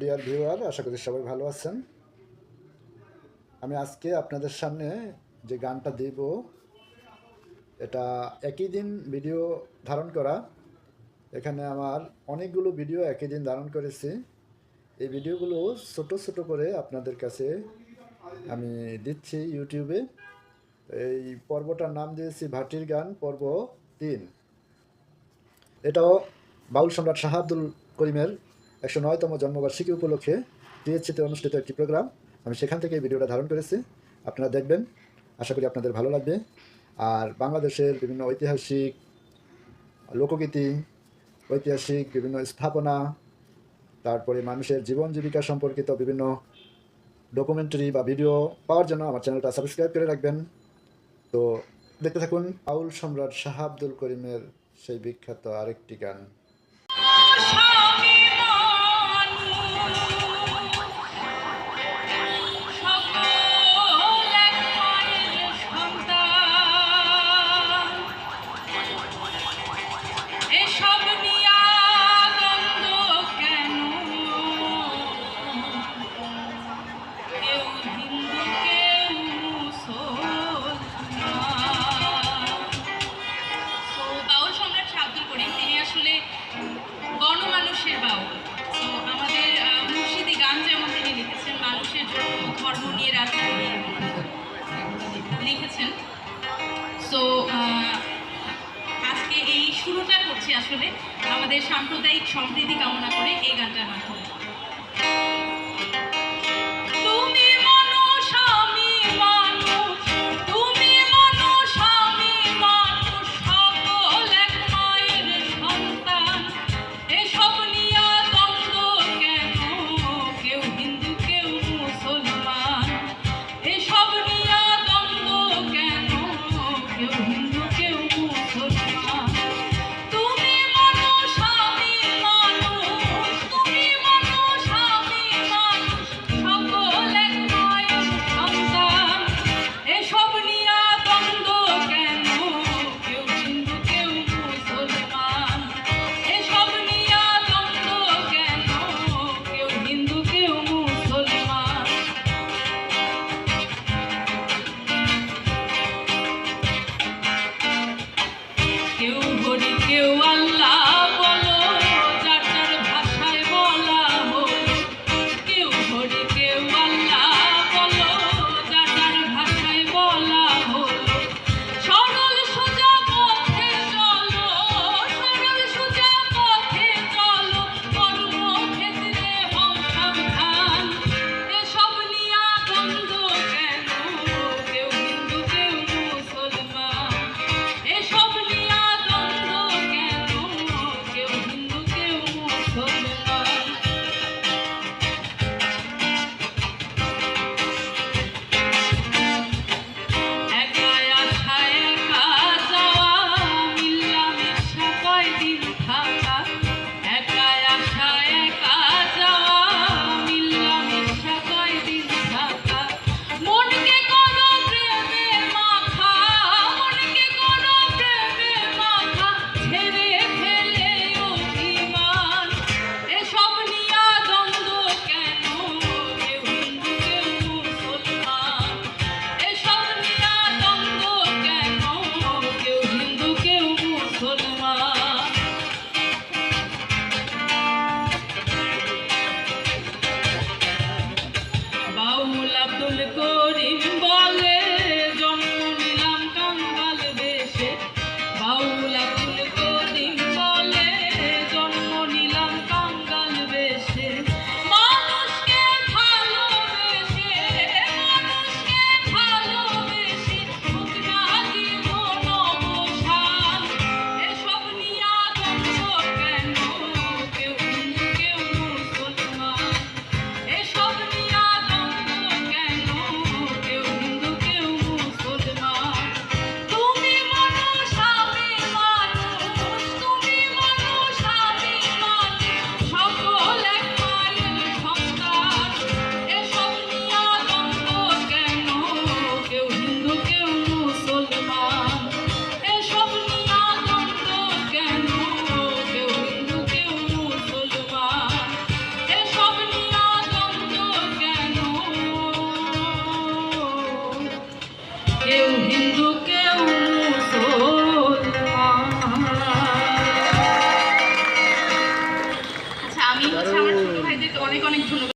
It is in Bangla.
ডিয়ার ভিউয়ার আশা করি সবাই ভালো আছেন। আমি আজকে আপনাদের সামনে যে গানটা দেব, এটা একই দিন ভিডিও ধারণ করা। এখানে আমার অনেকগুলো ভিডিও একই দিন ধারণ করেছি। এই ভিডিওগুলো ছোট ছোট করে আপনাদের কাছে আমি দিচ্ছি ইউটিউবে এই পর্বটার নাম দিয়েছি ভাটির গান, পর্ব তিন। এটাও বাউল সম্রাট শাহ আব্দুল করিমের একশো নয়তম জন্মবার্ষিকী উপলক্ষে টিএসসিতে অনুষ্ঠিত একটি প্রোগ্রাম। আমি সেখান থেকে ভিডিওটা ধারণ করেছি। আপনারা দেখবেন, আশা করি আপনাদের ভালো লাগবে। আর বাংলাদেশের বিভিন্ন ঐতিহাসিক লোকগীতি, ঐতিহাসিক বিভিন্ন স্থাপনা, তারপরে মানুষের জীবন জীবিকা সম্পর্কিত বিভিন্ন ডকুমেন্টারি বা ভিডিও পাওয়ার জন্য আমার চ্যানেলটা সাবস্ক্রাইব করে রাখবেন। তো দেখতে থাকুন, আউল সম্রাট শাহ আব্দুল করিমের সেই বিখ্যাত আরেকটি গান। ধর্ম নিয়ে রাজনীতি লিখেছেন। সো আজকে এই শুরুটা করছি আসলে আমাদের সাম্প্রদায়িক সম্প্রীতি কামনা করে এই গানটার গানটা